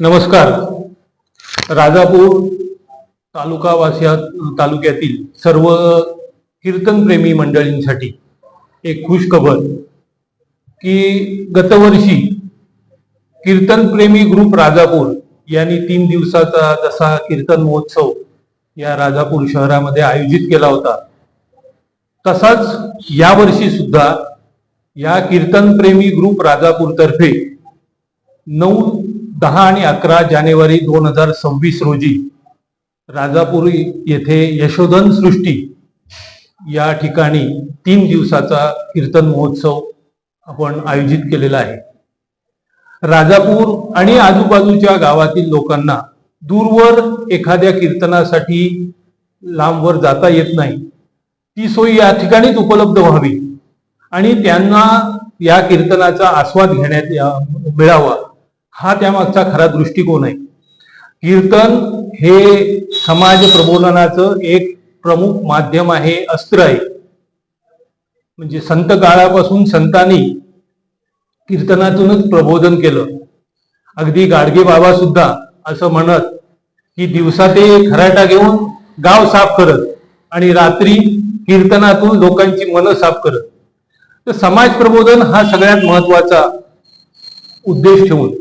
नमस्कार. राजापूर तालुका वासियात तालुक्यातील सर्व कीर्तनप्रेमी मंडळींसाठी एक खुश खबर की गतवर्षी कीर्तनप्रेमी ग्रुप राजापूर यांनी तीन दिवसाचा जसा कीर्तन महोत्सव या राजापूर शहरामध्ये आयोजित केला होता तसाच यावर्षी सुद्धा या कीर्तनप्रेमी ग्रुप राजापूरतर्फे नऊ दहा आणि अकरा जानेवारी दोन हजार सव्वीस रोजी राजापूर येथे यशोधन सृष्टी या ठिकाणी तीन दिवसाचा कीर्तन महोत्सव आपण आयोजित केलेला आहे. राजापूर आणि आजूबाजूच्या गावातील लोकांना दूरवर एखाद्या कीर्तनासाठी लांबवर जाता येत नाही. ती सोय या ठिकाणीच उपलब्ध व्हावी आणि त्यांना या कीर्तनाचा आस्वाद घेण्यात मिळावा. हा त्यामागचा खरा दृष्टिकोन आहे. कीर्तन हे समाज प्रबोधनाचं एक प्रमुख माध्यम आहे अस्त्र आहे. म्हणजे संत काळापासून संतांनी कीर्तनातूनच प्रबोधन केलं. अगदी गाडगे बाबा सुद्धा असं म्हणत की दिवसा ते खराटा घेऊन गाव साफ करत आणि रात्री कीर्तनातून लोकांची मनं साफ करत. तर समाज प्रबोधन हा सगळ्यात महत्त्वाचा उद्देश ठेवून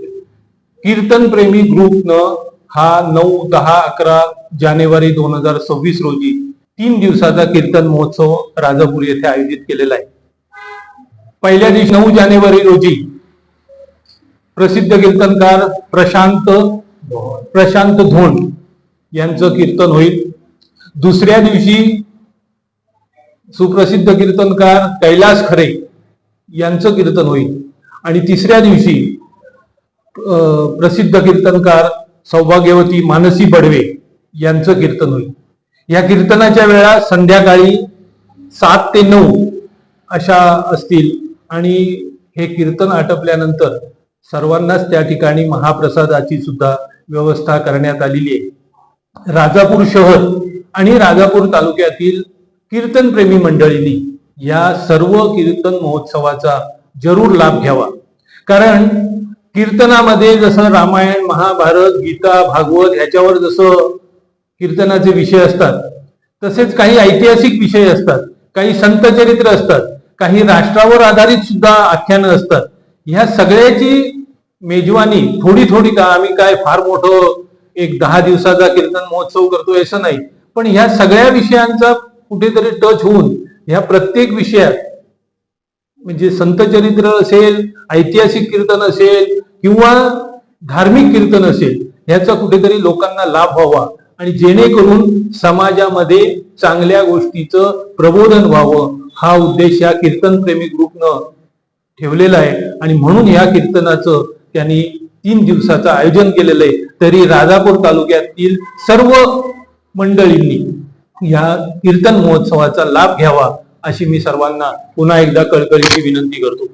कीर्तन प्रेमी ग्रुपनं हा नऊ दहा अकरा जानेवारी दोन हजार सव्वीस रोजी तीन दिवसाचा कीर्तन महोत्सव राजापूर येथे आयोजित केलेला आहे. पहिल्या दिवशी नऊ जानेवारी रोजी प्रसिद्ध कीर्तनकार प्रशांत प्रशांत धोंड यांचं कीर्तन होईल. दुसऱ्या दिवशी सुप्रसिद्ध कीर्तनकार कैलास खरे यांचं कीर्तन होईल. आणि तिसऱ्या दिवशी प्रसिद्ध कीर्तनकार सौभाग्यवती मानसी बडवे यांचं कीर्तन होईल. या कीर्तनाच्या वेळा संध्याकाळी सात ते नऊ अशा असतील आणि हे कीर्तन आटपल्यानंतर सर्वांनाच त्या ठिकाणी महाप्रसादाची सुद्धा व्यवस्था करण्यात आलेली आहे. राजापूर शहर आणि राजापूर तालुक्यातील कीर्तनप्रेमी मंडळींनी या सर्व कीर्तन महोत्सवाचा जरूर लाभ घ्यावा. कारण कीर्तनामध्ये जसं रामायण महाभारत गीता भागवत ह्याच्यावर जसं कीर्तनाचे विषय असतात तसेच काही ऐतिहासिक विषय असतात काही संत चरित्र असतात काही राष्ट्रावर आधारित सुद्धा आख्यानं असतात. ह्या सगळ्याची मेजवानी थोडी थोडी का आम्ही काय फार मोठं एक दहा दिवसाचा कीर्तन महोत्सव करतोय असं नाही. पण ह्या सगळ्या विषयांचा कुठेतरी टच होऊन ह्या प्रत्येक विषयात म्हणजे संत चरित्र असेल ऐतिहासिक कीर्तन असेल किंवा धार्मिक कीर्तन असेल ह्याचा कुठेतरी लोकांना लाभ व्हावा. आणि जेणेकरून समाजामध्ये चांगल्या गोष्टीचं प्रबोधन व्हावं. हा उद्देश या कीर्तनप्रेमी ग्रुपनं ठेवलेला आहे. आणि म्हणून या कीर्तनाचं त्यांनी तीन दिवसाचं आयोजन केलेलं आहे. तरी राजापूर तालुक्यातील सर्व मंडळींनी या कीर्तन महोत्सवाचा लाभ घ्यावा. अशी मी सर्वांना पुन्हा एकदा कळकळीची विनंती करतो.